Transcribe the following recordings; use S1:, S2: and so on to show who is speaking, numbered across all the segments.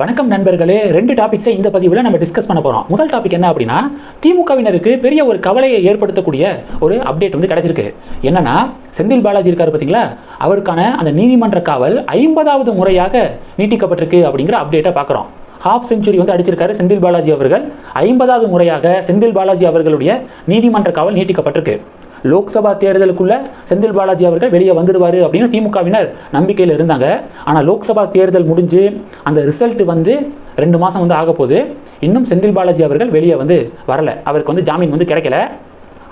S1: வணக்கம் நண்பர்களே. ரெண்டு டாபிக்ஸை இந்த பதிவில் நம்ம டிஸ்கஸ் பண்ண போகிறோம் முதல் டாபிக் என்ன அப்படின்னா திமுகவினருக்கு பெரிய ஒரு கவலையை ஏற்படுத்தக்கூடிய ஒரு அப்டேட் வந்து கிடைச்சிருக்கு. என்னன்னா செந்தில் பாலாஜி இருக்கார் பார்த்தீங்களா அவருக்கான அந்த நீதிமன்ற காவல் ஐம்பதாவது முறையாக நீட்டிக்கப்பட்டிருக்கு அப்படிங்கிற அப்டேட்டை பார்க்குறோம் ஹாஃப் செஞ்சுரி வந்து அடிச்சிருக்காரு செந்தில் பாலாஜி அவர்கள். ஐம்பதாவது முறையாக செந்தில் பாலாஜி அவர்களுடைய நீதிமன்ற காவல் நீட்டிக்கப்பட்டிருக்கு. லோக்சபா தேர்தலுக்குள்ள செந்தில் பாலாஜி அவர்கள் வெளியே வந்துடுவார் அப்படின்னு திமுகவினர் நம்பிக்கையில் இருந்தாங்க. ஆனால் லோக்சபா தேர்தல் முடிஞ்சு அந்த ரிசல்ட் வந்து ரெண்டு மாதம் வந்து ஆக போகுது. இன்னும் செந்தில் பாலாஜி அவர்கள் வெளியே வந்து வரலை. அவருக்கு வந்து ஜாமீன் வந்து கிடைக்கல.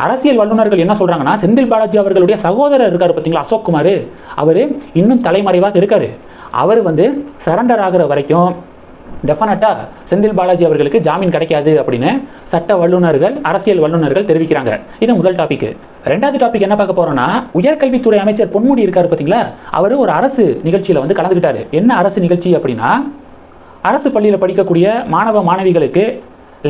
S1: அரசியல் வல்லுநர்கள் என்ன சொல்கிறாங்கன்னா செந்தில் பாலாஜி அவர்களுடைய சகோதரர் இருக்கார் பார்த்தீங்களா அசோக் குமார். அவர் இன்னும் தலைமறைவாக இருக்கார். அவர் வந்து சரண்டர் ஆகிற வரைக்கும் டெஃபினட்டாக செந்தில் பாலாஜி அவர்களுக்கு ஜாமீன் கிடைக்காது அப்படின்னு சட்ட வல்லுநர்கள் அரசியல் வல்லுநர்கள் தெரிவிக்கிறாங்க. இது முதல் டாபிக் ரெண்டாவது டாபிக் என்ன பார்க்க போறோம்னா உயர்கல்வித்துறை அமைச்சர் பொன்முடி இருக்காரு பார்த்தீங்களா? அவர் ஒரு அரசு நிகழ்ச்சியில் வந்து கலந்துக்கிட்டாரு. என்ன அரசு நிகழ்ச்சி அப்படின்னா அரசு பள்ளியில் படிக்கக்கூடிய மாணவ மாணவிகளுக்கு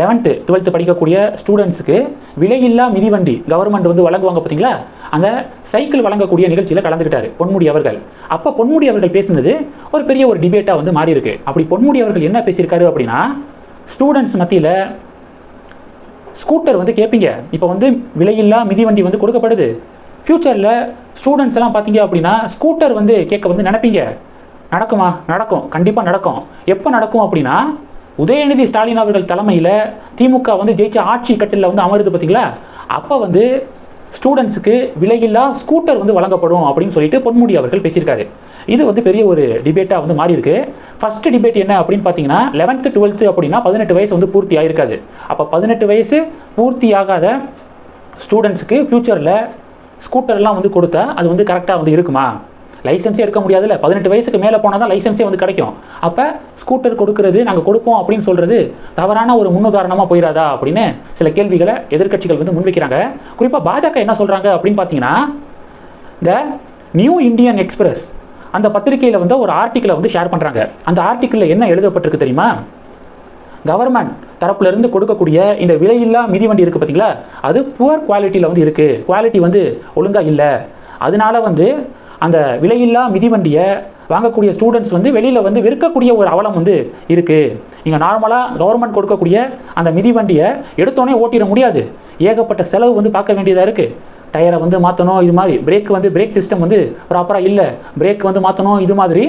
S1: லெவன்த்து டுவெல்த்து படிக்கக்கூடிய ஸ்டூடெண்ட்ஸுக்கு விலையில்லா மிதிவண்டி கவர்மெண்ட் வந்து வழங்குவாங்க பார்த்தீங்களா? அந்த சைக்கிள் வழங்கக்கூடிய நிகழ்ச்சியில் கலந்துக்கிட்டார் பொன்முடி அவர்கள். அப்போ பொன்முடி அவர்கள் பேசினது ஒரு பெரிய ஒரு டிபேட்டாக வந்து மாறி இருக்கு அப்படி பொன்முடி அவர்கள் என்ன பேசியிருக்காரு அப்படின்னா ஸ்டூடெண்ட்ஸ் மத்தியில் ஸ்கூட்டர் வந்து கேட்பீங்க இப்போ வந்து விலையில்லா மிதிவண்டி வந்து கொடுக்கப்படுது. ஃப்யூச்சரில் ஸ்டூடெண்ட்ஸ் எல்லாம் பார்த்தீங்க அப்படின்னா ஸ்கூட்டர் வந்து கேட்க வந்து நினைப்பீங்க. நடக்குமா? நடக்கும். கண்டிப்பாக நடக்கும். எப்போ நடக்கும் அப்படின்னா உதயநிதி ஸ்டாலின் அவர்கள் தலைமையில் திமுக வந்து ஜெயிச்ச ஆட்சி கட்டில் வந்து அமருது பார்த்தீங்களா அப்போ வந்து ஸ்டூடெண்ட்ஸுக்கு விலையில்லா ஸ்கூட்டர் வந்து வழங்கப்படும் அப்படின்னு சொல்லிட்டு பொன்முடி அவர்கள் பேசியிருக்காரு. இது வந்து பெரிய ஒரு டிபேட்டாக வந்து மாறி இருக்கு ஃபர்ஸ்ட் டிபேட் என்ன அப்படின்னு பார்த்தீங்கன்னா லெவன்த்து டுவெல்த்து அப்படின்னா பதினெட்டு வயசு வந்து பூர்த்தி ஆகிருக்காது அப்போ பதினெட்டு வயசு பூர்த்தி ஆகாத ஸ்டூடெண்ட்ஸுக்கு ஃப்யூச்சரில் ஸ்கூட்டர்லாம் வந்து கொடுத்தா அது வந்து கரெக்டாக வந்து இருக்குமா? லைசன்ஸே எடுக்க முடியாதுல்ல. பதினெட்டு வயசுக்கு மேலே போனால் தான் லைசன்ஸே வந்து கிடைக்கும். அப்போ ஸ்கூட்டர் கொடுக்கறது நாங்கள் கொடுப்போம் அப்படின்னு சொல்கிறது தவறான ஒரு முன்னுதாரணமாக போயிடாதா அப்படின்னு சில கேள்விகளை எதிர்க்கட்சிகள் வந்து முன்வைக்கிறாங்க. குறிப்பாக பாஜக என்ன சொல்கிறாங்க அப்படின்னு பார்த்தீங்கன்னா இந்த நியூ இந்தியன் எக்ஸ்பிரஸ் அந்த பத்திரிகையில் வந்து ஒரு ஆர்டிக்கிளை வந்து ஷேர் பண்ணுறாங்க அந்த ஆர்டிக்கிளில் என்ன எழுதப்பட்டிருக்கு தெரியுமா? கவர்மெண்ட் தரப்புலேருந்து கொடுக்கக்கூடிய இந்த விலையில்லா மிதிவண்டி இருக்குது பார்த்தீங்களா அது புவர் குவாலிட்டியில் வந்து இருக்குது குவாலிட்டி வந்து ஒழுங்காக இல்லை. அதனால வந்து அந்த விலையில்லா மிதிவண்டியை வாங்கக்கூடிய ஸ்டூடெண்ட்ஸ் வந்து வெளியில் வந்து விற்கக்கூடிய ஒரு அவலம் வந்து இருக்குது நீங்கள் நார்மலாக கவர்மெண்ட் கொடுக்கக்கூடிய அந்த மிதிவண்டியை எடுத்தோடனே ஓட்டிட முடியாது. ஏகப்பட்ட செலவு வந்து பார்க்க வேண்டியதாக இருக்குது டயரை வந்து மாற்றணும் இது மாதிரி பிரேக் வந்து பிரேக் சிஸ்டம் வந்து ப்ராப்பராக இல்லை. பிரேக் வந்து மாற்றணும் இது மாதிரி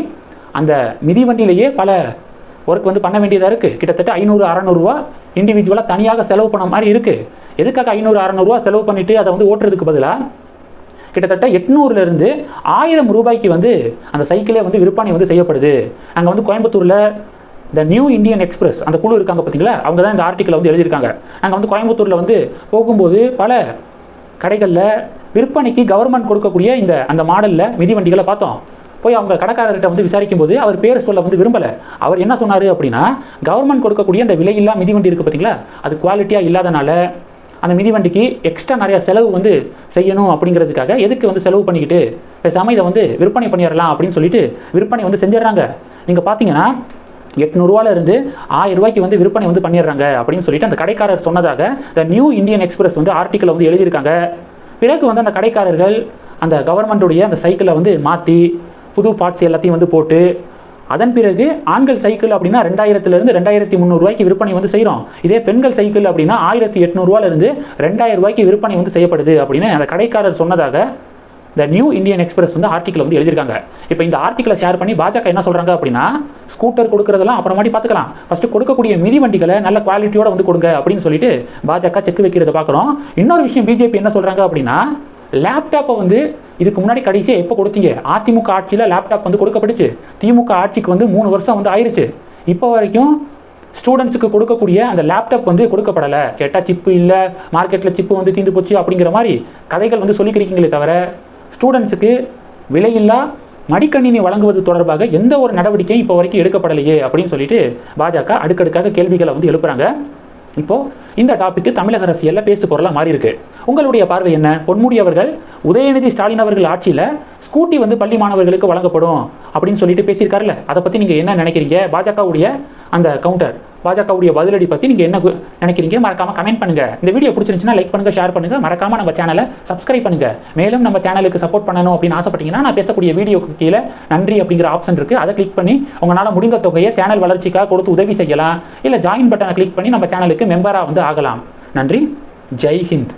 S1: அந்த மிதிவண்டியிலேயே பல ஒர்க் வந்து பண்ண வேண்டியதாக இருக்குது கிட்டத்தட்ட ஐநூறு அறநூறுவா இண்டிவிஜுவலாக தனியாக செலவு பண்ண மாதிரி இருக்குது எதுக்காக ஐநூறு அறநூறுவா செலவு பண்ணிவிட்டு அதை வந்து ஓட்டுறதுக்கு பதிலாக கிட்டத்தட்ட எட்நூறுலேருந்து ஆயிரம் ரூபாய்க்கு வந்து அந்த சைக்கிளே வந்து விற்பனை வந்து செய்யப்படுது. அங்கே வந்து கோயம்புத்தூரில் இந்த நியூ இந்தியன் எக்ஸ்பிரஸ் அந்த குழு இருக்காங்க பார்த்தீங்களா அவங்க தான் இந்த ஆர்டிக்கலை வந்து எழுதியிருக்காங்க. நாங்கள் வந்து கோயம்புத்தூரில் வந்து போகும்போது பல கடைகளில் விற்பனைக்கு கவர்மெண்ட் கொடுக்கக்கூடிய இந்த அந்த மாடலில் மிதிவண்டிகளை பார்த்தோம். போய் அவங்க கடைக்காரர்கிட்ட வந்து விசாரிக்கும் போது அவர் பேர் சொல்ல வந்து விரும்பலை. அவர் என்ன சொன்னார் அப்படின்னா கவர்மெண்ட் கொடுக்கக்கூடிய அந்த விலையில்லா மிதிவண்டி இருக்குது பார்த்தீங்களா அது குவாலிட்டியாக இல்லாதனால அந்த மிதிவண்டிக்கு எக்ஸ்ட்ரா நிறையா செலவு வந்து செய்யணும் அப்படிங்கிறதுக்காக எதுக்கு வந்து செலவு பண்ணிக்கிட்டு பேசாமல் இதை வந்து விற்பனை பண்ணிடலாம் அப்படின்னு சொல்லிட்டு விற்பனை வந்து செஞ்சிடறாங்க. நீங்கள் பார்த்தீங்கன்னா எட்நூறுவாலேருந்து ஆயிரம் ரூபாய்க்கு வந்து விற்பனை வந்து பண்ணிடுறாங்க அப்படின்னு சொல்லிட்டு அந்த கடைக்காரர் சொன்னதாக த நியூ இந்தியன் எக்ஸ்பிரஸ் வந்து ஆர்டிக்கல் வந்து எழுதியிருக்காங்க. பிறகு வந்து அந்த கடைக்காரர்கள் அந்த கவர்மெண்ட்டுடைய அந்த சைக்கிளை வந்து மாற்றி புது பார்ட்ஸ் எல்லாத்தையும் வந்து போட்டு அதன் பிறகு ஆண்கள் சைக்கிள் அப்படின்னா ரெண்டாயிரத்துலேருந்து ரெண்டாயிரத்தி முந்நூறுரூவாய்க்கு விற்பனை வந்து செய்கிறோம். இதே பெண்கள் சைக்கிள் அப்படின்னா ஆயிரத்தி எட்நூறுவாலேருந்து ரெண்டாயிரம் ரூபாய்க்கு விற்பனை வந்து செய்யப்படுது அப்படின்னு அந்த கடைக்காரர் சொன்னதாக இந்த நியூ இந்தியன் எக்ஸ்பிரஸ் வந்து ஆர்டிக்கல் வந்து எழுதியிருக்காங்க. இப்போ இந்த ஆர்டிக்கலை ஷேர் பண்ணி பாஜக என்ன சொல்கிறாங்க அப்படின்னா ஸ்கூட்டர் கொடுக்குறதெல்லாம் அப்புறமாட்டி பார்த்துக்கலாம். ஃபஸ்ட்டு கொடுக்கக்கூடிய மிதி வண்டிகளை நல்ல குவாலிட்டியோட வந்து கொடுங்க அப்படின்னு சொல்லிட்டு பாஜக செக் வைக்கிறத பார்க்குறோம். இன்னொரு விஷயம் பிஜேபி என்ன சொல்கிறாங்க அப்படின்னா லேப்டாப்பை வந்து இதுக்கு முன்னாடி கடைசியாக எப்போ கொடுத்தீங்க? அதிமுக ஆட்சியில் லேப்டாப் வந்து கொடுக்கப்பட்டுச்சு. திமுக ஆட்சிக்கு வந்து மூணு வருஷம் வந்து ஆயிடுச்சு இப்போ வரைக்கும் ஸ்டூடெண்ட்ஸுக்கு கொடுக்கக்கூடிய அந்த லேப்டாப் வந்து கொடுக்கப்படலை. கேட்டால் சிப்பு இல்லை மார்க்கெட்டில் சிப்பு வந்து தீர்ந்து போச்சு அப்படிங்கிற மாதிரி கதைகள் வந்து சொல்லிக்கிறீங்களே தவிர ஸ்டூடெண்ட்ஸுக்கு விலையில்லா மடிக்கணினி வழங்குவது தொடர்பாக எந்த ஒரு நடவடிக்கையும் இப்போ வரைக்கும் எடுக்கப்படலையே அப்படின்னு சொல்லிட்டு பாஜக அடுக்கடுக்காக கேள்விகளை வந்து எழுப்புறாங்க. இப்போது இந்த டாப்பிக்கு தமிழக அரசியலில் பேசு பொருளாக மாறி இருக்கு உங்களுடைய பார்வை என்ன? பொன்முடி அவர்கள் உதயநிதி ஸ்டாலின் அவர்கள் ஆட்சியில் ஸ்கூட்டி வந்து பள்ளி மாணவர்களுக்கு வழங்கப்படும் அப்படின்னு சொல்லிட்டு பேசியிருக்காருல்ல. அதை பற்றி நீங்கள் என்ன நினைக்கிறீங்க? பாஜகவுடைய அந்த கவுண்டர் பாஜகவுடைய பதிலடி பற்றி நீங்கள் என்ன நினைக்கிறீங்க? மறக்காம கமெண்ட் பண்ணுங்க. இந்த வீடியோ பிடிச்சிருந்துச்சுன்னா லைக் பண்ணுங்கள் ஷேர் பண்ணுங்கள் மறக்காமல் நம்ம சேனலை சப்ஸ்கிரைப் பண்ணுங்கள் மேலும் நம்ம சேனலுக்கு சப்போர்ட் பண்ணணும் அப்படின்னு ஆசைப்பட்டீங்கன்னா நான் பேசக்கூடிய வீடியோக்கு கீழே நன்றி அப்படிங்கிற ஆப்ஷன் இருக்குது அதை கிளிக் பண்ணி உங்களால் முடிந்த தொகையை சேனல் வளர்ச்சிக்காக கொடுத்து உதவி செய்யலாம். இல்லை ஜாயின் பட்டனை கிளிக் பண்ணி நம்ம சேனலுக்கு மெம்பராக வந்து ஆகலாம். நன்றி. ஜெய் ஹிந்த்.